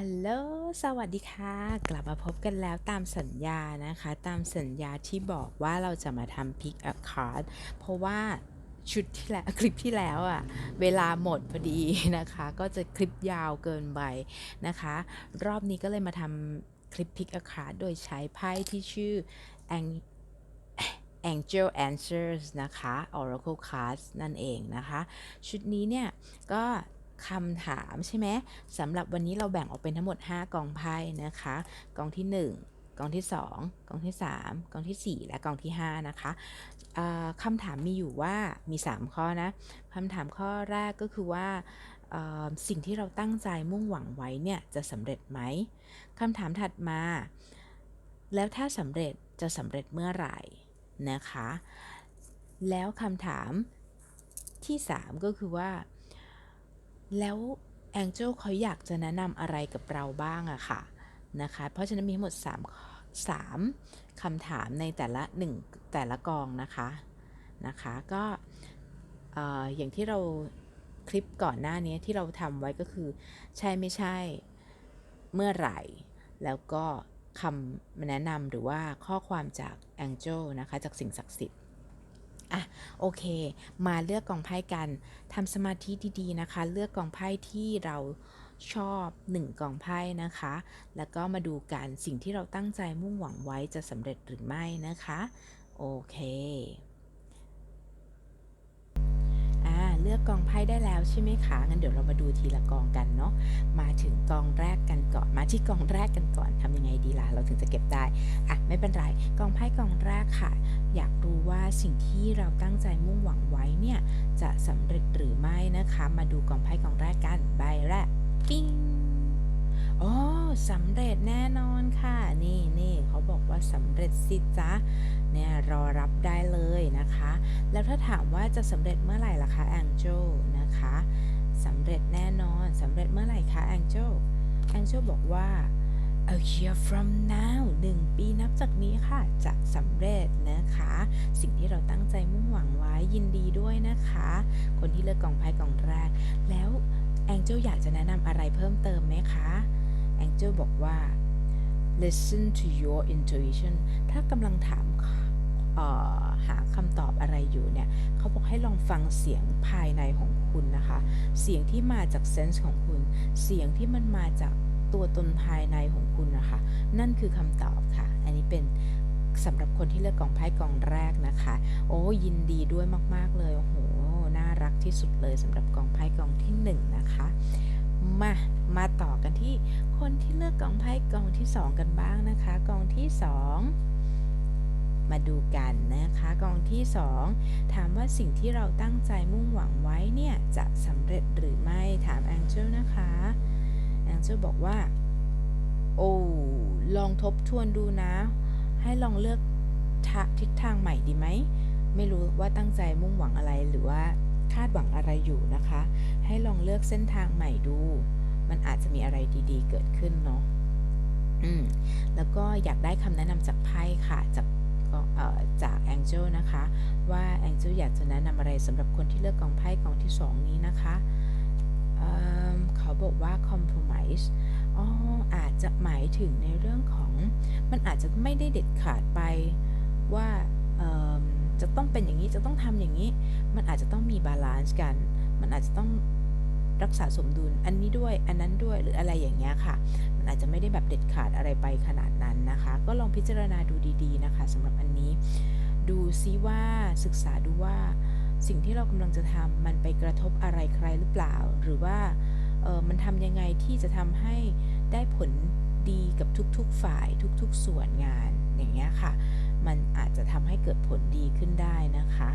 ฮัลโหล สวัสดีค่ะ กลับมาพบกันแล้วตามสัญญานะคะ ตามสัญญาที่บอกว่าเราจะมาทำ pick a card เพราะว่าชุดที่แล้วคลิปที่แล้วอะเวลาหมดพอดีนะคะ ก็จะคลิปยาวเกินไปนะคะ รอบนี้ก็เลยมาทำคลิป pick a card โดยใช้ไพ่ที่ชื่อ Ang- Angel Answers นะคะ Oracle Cards นั่นเองนะคะ ชุดนี้เนี่ย ก็ คำถามใช่ไหมสำหรับวันนี้เราแบ่งออกเป็นทั้งหมด 5 กองไพ่นะคะ กองที่ 1 กองที่ 2 กองที่ 3 กองทีสี่ 4 และกองที่ 5 นะคะคำถามมีอยู่ว่ามี 3 ข้อนะคำถามข้อแรกก็คือว่าสิ่งที่เราตั้งใจมุ่งหวังไว้เนี่ยจะสำเร็จไหมคำถามถัดมา แล้วถ้าสำเร็จจะสำเร็จเมื่อไหร่นะคะ แล้วคำถามที่ 3 ก็คือว่า แล้วแองเจลเขาอยากจะแนะนำอะไรกับเราบ้างอะค่ะนะคะ เพราะฉะนั้นมีทั้งหมด 3 3คำถามในแต่ละ 1 แต่ละกองนะคะนะคะก็เอ่อย่างที่เราคลิปก่อนหน้านี้ที่เราทำไว้ก็คือ ใช่ไม่ใช่เมื่อไหร่ แล้วก็คำแนะนำหรือว่าข้อความจากแองเจลนะคะ จากสิ่งศักดิ์สิทธิ์ อะโอเค มาเลือกกองไพ่กันทำสมาธิดีๆนะคะ เลือกกองไพ่ที่เราชอบ1กล่องไพ่นะคะ แล้วก็มาดูกันสิ่งที่เราตั้งใจมุ่งหวังไว้จะสำเร็จหรือไม่นะคะ โอเคอ่าเลือ กองไพ่ได้แล้วใช่ไหมคะงั้นเดี๋ยวเรามาดูทีละกองกันเนาะมาถึงกองแรกกันก่อน มาที่กองแรกกันก่อนทำยังไงดีล่ะเราถึงจะเก็บได้อะไม่เป็นไรกองไพ่กองแรกค่ะ อยากรู้ว่าสิ่งที่เราตั้งใจมุ่งหวังไว้เนี่ยจะสำเร็จหรือไม่นะคะ มาดูกองไพ่กองแรกกันใบแรกปิ้ง โอ้สำเร็จแน่นอนค่ะ นี่นี่เขาบอกว่าสำเร็จสิจ๊ะเนี่ยรอรับได้เลยนะคะ แล้วถ้าถามว่าจะสำเร็จเมื่อไหร่ล่ะคะแองเจลนะคะสำเร็จแน่นอนสำเร็จเมื่อไหร่คะแองเจลแองเจลบอกว่า a year from now 1 ปีนับจากนี้ค่ะ จะสำเร็จนะคะ สิ่งที่เราตั้งใจมุ่งหวังไว้ยินดีด้วยนะคะ คนที่เลือกกล่องไพ่กล่องแรก แล้วแองเจลอยากจะแนะนำอะไรเพิ่มเติม เจลบอกว่า listen to your intuition ถ้ากำลังถามหาคำตอบอะไรอยู่เนี่ย เขาบอกให้ลองฟังเสียงภายในของคุณนะคะ เสียงที่มาจากเซนส์ของคุณ เสียงที่มันมาจากตัวตนภายในของคุณนะคะ นั่นคือคำตอบค่ะ อันนี้เป็นสำหรับคนที่เลือกกองไพ่กองแรกนะคะ โอ้ยินดีด้วยมาก ๆ เลย โอ้โห น่ารักที่สุดเลยสำหรับกองไพ่กองที่หนึ่งนะคะ มา มาต่อกันที่คนที่เลือกกองไพ่กองที่สองกันบ้างนะคะ กองที่สองมาดูกันนะคะ กองที่สองถามว่าสิ่งที่เราตั้งใจมุ่งหวังไว้เนี่ย จะสำเร็จหรือไม่ถามแองเจิลนะคะแองเจิลบอกว่า โอ้ลองทบทวนดูนะ ให้ลองเลือกทิศทางใหม่ดีไหม ไม่รู้ว่าตั้งใจมุ่งหวังอะไรหรือว่า คาดหวังอะไรอยู่นะคะ ให้ลองเลือกเส้นทางใหม่ดู มันอาจจะมีอะไรดีๆ เกิดขึ้นเนาะอืมแล้วก็อยากได้คำแนะนำจากไพ่ค่ะ จากจากแองเจลนะคะ ว่าแองเจลอยากจะแนะนำอะไรสำหรับคนที่เลือกกองไพ่กองที่2นี้นะคะเเขาบอกว่า compromise อ๋ออาจจะหมายถึงในเรื่องของ มันอาจจะไม่ได้เด็ดขาดไปว่า จะต้องเป็นอย่างนี้จะต้องทำอย่างนี้ มันอาจจะต้องมีบาลานซ์กัน มันอาจจะต้องรักษาสมดุลอันนี้ด้วยอันนั้นด้วยหรืออะไรอย่างเงี้ยค่ะ มันอาจจะไม่ได้แบบเด็ดขาดอะไรไปขนาดนั้นนะคะ ก็ลองพิจารณาดูดีๆนะคะสำหรับอันนี้ ดูซิว่าศึกษาดูว่าสิ่งที่เรากำลังจะทำมันไปกระทบอะไรใครหรือเปล่า หรือว่าเออมันทำยังไงที่จะทำให้ได้ผลดีกับทุกๆฝ่ายทุกๆส่วนงานอย่างเงี้ยค่ะ มันอาจจะทำให้เกิดผลดีขึ้นได้นะคะ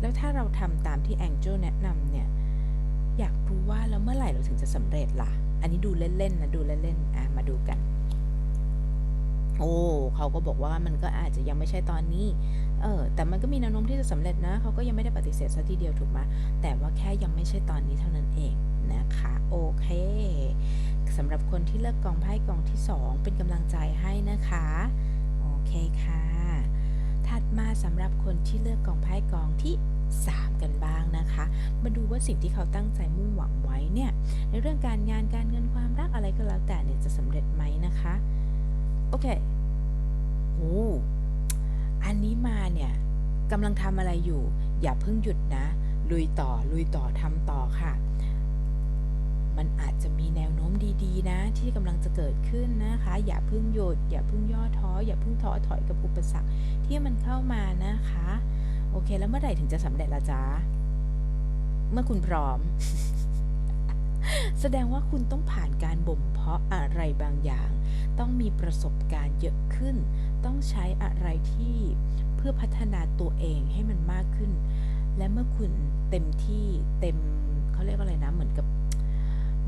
แล้วถ้าเราทำตามที่แองเจิลแนะนำเนี่ย อยากรู้ว่าแล้วเมื่อไหร่เราถึงจะสำเร็จล่ะ อันนี้ดูเล่นๆนะ ดูเล่นๆอะมาดูกัน เขาก็บอกว่ามันก็อาจจะยังไม่ใช่ตอนนี้ เออ แต่มันก็มีแนวโน้มที่จะสำเร็จนะ เขาก็ยังไม่ได้ปฏิเสธซะทีเดียวถูกไหมแต่ว่าแค่ยังไม่ใช่ตอนนี้เท่านั้นเองนะคะ โอเคสำหรับคนที่เลือกกองไพ่กองที่ 2 เป็นกำลังใจให้นะคะ โอเคค่ะ ถัดมาสำหรับคนที่เลือกกองไพ่กองที่ 3 กันบ้างนะคะ มาดูว่าสิ่งที่เขาตั้งใจมุ่งหวังไว้เนี่ย ในเรื่องการงานการเงินความรักอะไรก็แล้วแต่เนี่ยจะสำเร็จไหมนะคะ โอเค โอ้อันนี้มาเนี่ยกำลังทำอะไรอยู่ อย่าเพิ่งหยุดนะ ลุยต่อ ลุยต่อทำต่อค่ะ มันอาจจะมีแนวโน้มดีๆ นะ ที่กำลังจะเกิดขึ้นนะคะ อย่าเพิ่งหยุด อย่าเพิ่งย่อท้อ อย่าเพิ่งท้อถอยกับอุปสรรคที่มันเข้ามานะคะ โอเค แล้วเมื่อไหร่ถึงจะสำเร็จละจ๊ะ เมื่อคุณพร้อม แสดงว่าคุณต้องผ่านการบ่มเพาะอะไรบางอย่าง ต้องมีประสบการณ์เยอะขึ้น ต้องใช้อะไรที่เพื่อพัฒนาตัวเองให้มันมากขึ้น และเมื่อคุณเต็มที่เต็มเขาเรียกว่าอะไรนะ เหมือนกับ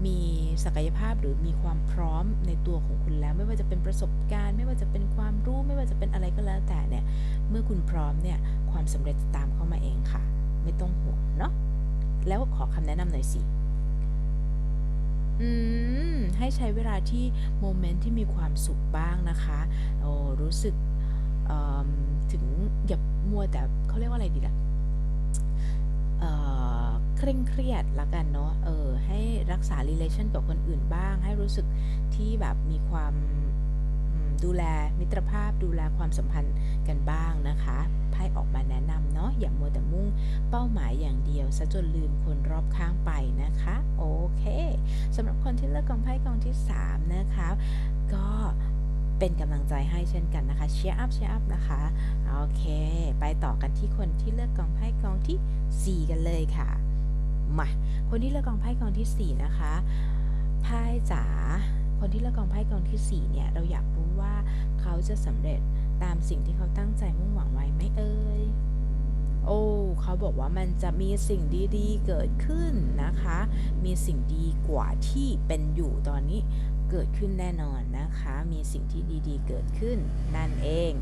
มีศักยภาพหรือมีความพร้อมในตัวของคุณแล้ว ไม่ว่าจะเป็นประสบการณ์ ไม่ว่าจะเป็นความรู้ไม่ว่าจะเป็นอะไรก็แล้วแต่เนี่ย เมื่อคุณพร้อมเนี่ยความสำเร็จจะตามเข้ามาเองค่ะ ไม่ต้องห่วงเนาะแล้วขอคำแนะนำหน่อยสิ อืม ให้ใช้เวลาที่โมเมนต์ที่มีความสุขบ้างนะคะโอ้รู้สึกเอิ่มถึงอย่ามัวแต่เขาเรียกว่าอะไรดีล่ะ เอ่อเคร่งเครียดละกันเนาะเออให้รักษา relation กับคนอื่นบ้าง ให้รู้สึกที่แบบมีความอืม ดูแลมิตรภาพดูแลความสัมพันธ์กันบ้างนะคะไพ่ออกมาแนะนำเนาะอย่ามัวแต่มุ่งเป้าหมายอย่างเดียวซะจนลืมคนรอบข้างไปนะคะโอเคสำหรับคนที่เลือกกองไพ่กองที่ 3 นะคะก็เป็นกำลังใจให้เช่นกันนะคะเชียร์อัพเชียร์อัพนะคะโอเค ไปต่อกันที่คนที่เลือกกองไพ่กองทีสี่4 กันเลยค่ะมาคนที่เลือกกองไพ่กองที่ 4 นะคะไพ่จ๋าคนที่เลือกกองไพ่กองทีสี่4 เนี่ยเราอยาก ว่าเขาจะสำเร็จตามสิ่งที่เขาตั้งใจมุ่งหวังไว้ไหมเอ่ย โอ้ เขาบอกว่ามันจะมีสิ่งดีๆเกิดขึ้นนะคะ มีสิ่งดีกว่าที่เป็นอยู่ตอนนี้เกิดขึ้นแน่นอนนะคะ มีสิ่งที่ดีๆ เกิดขึ้นนั่นเอง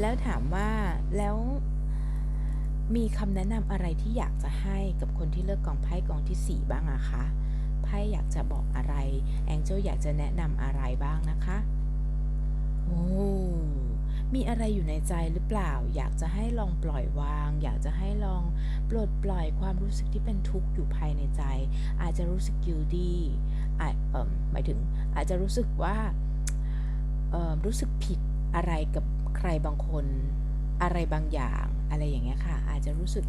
แล้วถามว่าแล้วมีคำแนะนำอะไรที่อยากจะให้กับคนที่เลือกกองไพ่กองที่ 4 บ้างอะคะ ไพ่อยากจะบอกอะไร แองเจลอยากจะแนะนำอะไรบ้างนะคะ โอ้มีอะไรอยู่ในใจหรือเปล่า อยากจะให้ลองปล่อยวาง อยากจะให้ลองปลดปล่อยความรู้สึกที่เป็นทุกข์อยู่ภายในใจ อาจจะรู้สึก guilty อาจเอ่มหมายถึง อาจจะรู้สึกว่าเอ่อรู้สึกผิดอะไรกับใครบางคนอะไรบางอย่างอะไรอย่างเงี้ยค่ะ อาจจะรู้สึก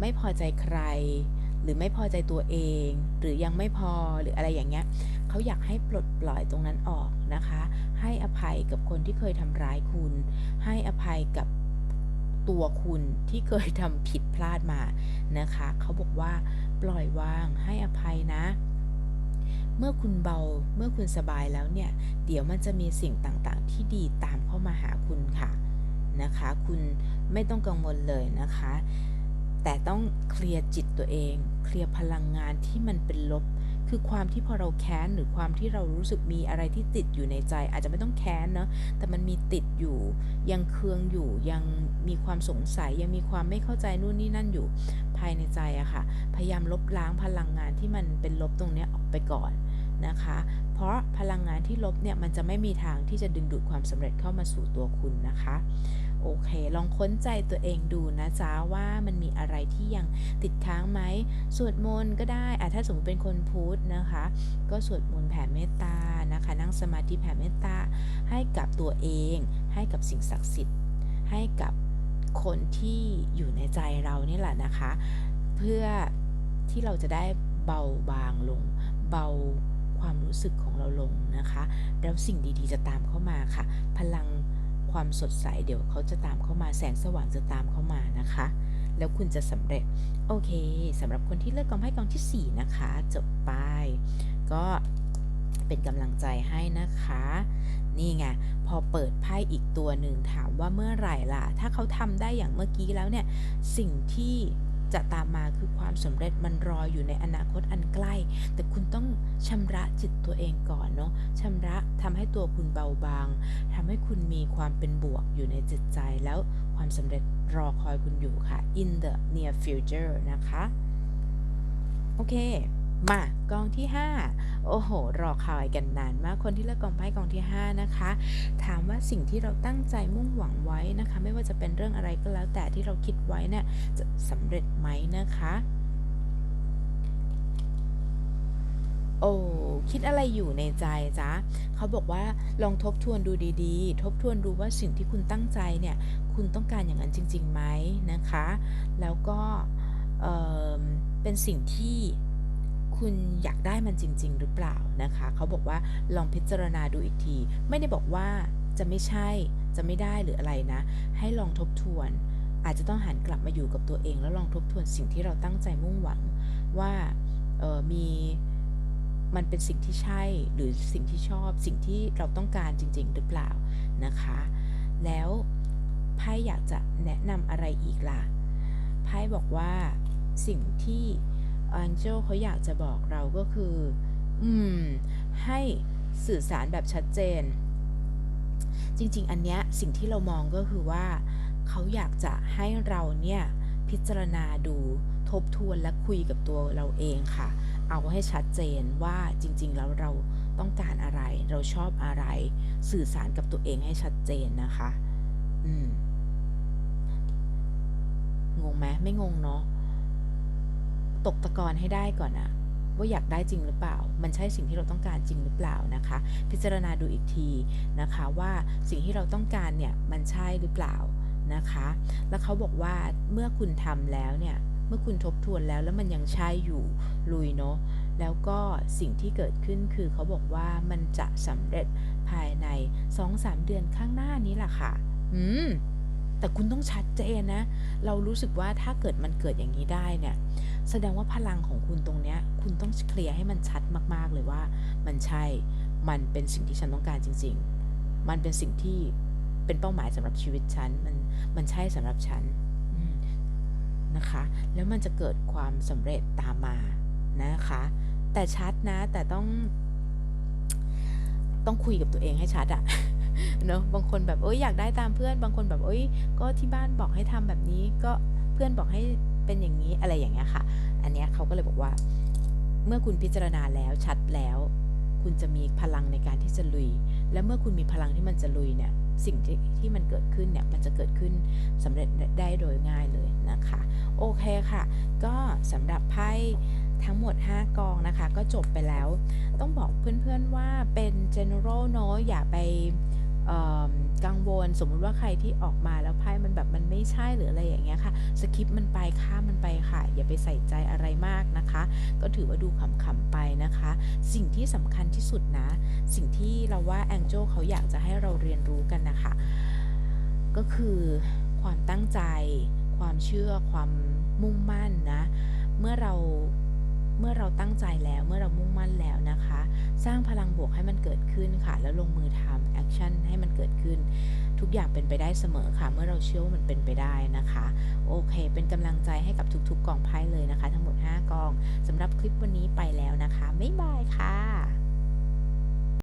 ไม่พอใจใคร หรือไม่พอใจตัวเอง หรือยังไม่พอหรืออะไรอย่างเงี้ย เขาอยากให้ปลดปล่อยตรงนั้นออกนะคะ ให้อภัยกับคนที่เคยทำร้ายคุณ ให้อภัยกับตัวคุณที่เคยทำผิดพลาดมานะคะ เขาบอกว่าปล่อยวางให้อภัยนะ เมื่อคุณเบาเมื่อคุณสบายแล้วเนี่ย เดี๋ยวมันจะมีสิ่งต่างๆ ที่ดีตามเข้ามาหาคุณค่ะนะคะ คุณไม่ต้องกังวลเลยนะคะ แต่ต้องเคลียร์จิตตัวเอง เคลียร์พลังงานที่มันเป็นลบ คือความที่พอเราแค้นหรือความที่เรารู้สึกมีอะไรที่ติดอยู่ในใจ อาจจะไม่ต้องแค้นเนาะแต่มันมีติดอยู่ ยังเคืองอยู่ยังมีความสงสัย ยังมีความไม่เข้าใจนู่นนี่นั่นอยู่ภายในใจอะค่ะ พยายามลบล้างพลังงานที่มันเป็นลบตรงนี้ออกไปก่อนนะคะ เพราะพลังงานที่ลบเนี่ยมันจะไม่มีทางที่จะดึงดูดความสำเร็จเข้ามาสู่ตัวคุณนะคะ โอเค ลองค้นใจตัวเองดูนะจ๊ะว่ามันมีอะไรที่ยังติดค้างไหมสวดมนต์ก็ได้อะถ้าสมมติเป็นคนพุทธนะคะ ก็สวดมนต์แผ่เมตตานะคะ นั่งสมาธิแผ่เมตตาให้กับตัวเอง ให้กับสิ่งศักดิ์สิทธิ์ ให้กับคนที่อยู่ในใจเรานี่แหละนะคะ เพื่อที่เราจะได้เบาบางลงเบา ความรู้สึกของเราลงนะคะ แล้วสิ่งดีๆ จะตามเข้ามาค่ะ พลังความสดใสเดี๋ยวเขาจะตามเข้ามาแสงสว่างจะตามเข้ามานะคะ แล้วคุณจะสำเร็จ โอเคสำหรับคนที่เลือกกองไพ่กองทีสี่ 4 นะคะ จบไป ก็เป็นกำลังใจให้นะคะ นี่ไง พอเปิดไพ่อีกตัวหนึ่งถามว่าเมื่อไหร่ล่ะ ถ้าเขาทำได้อย่างเมื่อกี้แล้วเนี่ย สิ่งที่ จะตามมาคือความสำเร็จมันรออยู่ในอนาคตอันใกล้ แต่คุณต้องชำระจิตตัวเองก่อนเนาะชำระทำให้ตัวคุณเบาบางทำให้คุณมีความเป็นบวกอยู่ในจิตใจแล้วความสำเร็จรอคอยคุณอยู่ค่ะ in the near future นะคะ โอเค มากองที่ 5 โอ้โห รอคอยกันนานมากคนที่เลือกกองไพ่กองที่ 5 นะคะ ถามว่าสิ่งที่เราตั้งใจมุ่งหวังไว้นะคะ ไม่ว่าจะเป็นเรื่องอะไรก็แล้วแต่ที่เราคิดไว้เนี่ยจะสำเร็จไหมนะคะ โอ้คิดอะไรอยู่ในใจจ๊ะเขาบอกว่าลองทบทวนดูดีๆ ทบทวนดูว่าสิ่งที่คุณตั้งใจเนี่ย คุณต้องการอย่างนั้นจริงๆไหมนะคะ แล้วก็เเป็นสิ่งที่ คุณอยากได้มันจริง ๆ หรือเปล่านะคะ เขาบอกว่าลองพิจารณาดูอีกที ไม่ได้บอกว่าจะไม่ใช่จะไม่ได้หรืออะไรนะ ให้ลองทบทวน อาจจะต้องหันกลับมาอยู่กับตัวเอง แล้วลองทบทวนสิ่งที่เราตั้งใจมุ่งหวังว่าออมีมันเป็นสิ่งที่ใช่หรือสิ่งที่ชอบสิ่งที่เราต้องการจริง ๆ หรือเปล่านะคะ แล้วไพ่อยากจะแนะนำอะไรอีกล่ะไพ่บอกว่าสิ่งที่ Angel เขาอยากจะบอกเราก็คือ อืม ให้สื่อสารแบบชัดเจน จริง ๆ อันเนี้ยสิ่งที่เรามองก็คือว่า เขาอยากจะให้เราเนี่ย พิจารณาดูทบทวนและคุยกับตัวเราเองค่ะ เอาให้ชัดเจนว่าจริง ๆ แล้วเราต้องการอะไร เราชอบอะไร สื่อสารกับตัวเองให้ชัดเจนนะคะ อืม งงไหมไม่งงเนาะ ตกตะกอนให้ได้ก่อนอะว่าอยากได้จริงหรือเปล่า มันใช่สิ่งที่เราต้องการจริงหรือเปล่านะคะ พิจารณาดูอีกทีนะคะว่าสิ่งที่เราต้องการเนี่ยมันใช่หรือเปล่านะคะ แล้วเขาบอกว่าเมื่อคุณทำแล้วเนี่ยเมื่อคุณทบทวนแล้วแล้วมันยังใช่อยู่ลุยเนาะแล้วก็สิ่งที่เกิดขึ้นคือเขาบอกว่ามันจะสำเร็จภายใน 2-3 เดือนข้างหน้านี้แหละค่ะ อืม แต่คุณต้องชัดเจนนะ เรารู้สึกว่าถ้าเกิดมันเกิดอย่างนี้ได้เนี่ย แสดงว่าพลังของคุณตรงเนี้ย คุณต้องเคลียร์ให้มันชัดมากๆเลยว่า มันใช่ มันเป็นสิ่งที่ฉันต้องการจริง ๆ มันเป็นสิ่งที่เป็นเป้าหมายสำหรับชีวิตฉัน มัน มันใช่สำหรับฉันนะคะ แล้วมันจะเกิดความสำเร็จตามมานะคะ แต่ชัดนะ แต่ต้อง ต้องคุยกับตัวเองให้ชัดอะเนอะบางคนแบบเอ้ยอยากได้ตามเพื่อน บางคนแบบเอ้ย ก็ที่บ้านบอกให้ทำแบบนี้ ก็เพื่อนบอกให้เป็นอย่างนี้อะไรอย่างเงี้ยค่ะ อันเนี้ยเขาก็เลยบอกว่า เมื่อคุณพิจารณาแล้วชัดแล้ว คุณจะมีพลังในการที่จะลุย และเมื่อคุณมีพลังที่มันจะลุยเนี่ยสิ่งที่ที่มันเกิดขึ้นเนี่ยมันจะเกิดขึ้นสำเร็จได้โดยง่ายเลยนะคะ โอเคค่ะ ก็สำหรับไพ่ทั้งหมด 5 กองนะคะ ก็จบไปแล้ว ต้องบอกเพื่อนๆว่าเป็น general เนอะอย่าไป เอิ่มกังวลสมมุติว่าใครที่ออกมาแล้วไพ่มันแบบมันไม่ใช่หรืออะไรอย่างเงี้ยค่ะสคิปมันไปข้ามมันไปค่ะ อย่าไปใส่ใจอะไรมากนะคะ ก็ถือว่าดูขำๆไปนะคะ สิ่งที่สำคัญที่สุดนะ สิ่งที่เราว่าแองเจลเขาอยากจะให้เราเรียนรู้กันนะคะ ก็คือความตั้งใจ ความเชื่อความมุ่งมั่นนะ เมื่อเรา เมื่อเราตั้งใจแล้วเมื่อเรามุ่งมั่นแล้วนะคะ สร้างพลังบวกให้มันเกิดขึ้นค่ะ แล้วลงมือทำแอคชั่นให้มันเกิดขึ้น ทุกอย่างเป็นไปได้เสมอค่ะ เมื่อเราเชื่อว่ามันเป็นไปได้นะคะ โอเค เป็นกำลังใจให้กับทุกๆกองไพ่เลยนะคะ ทั้งหมด 5กองสำหรับคลิปวันนี้ไปแล้วนะคะบ๊ายบายค่ะ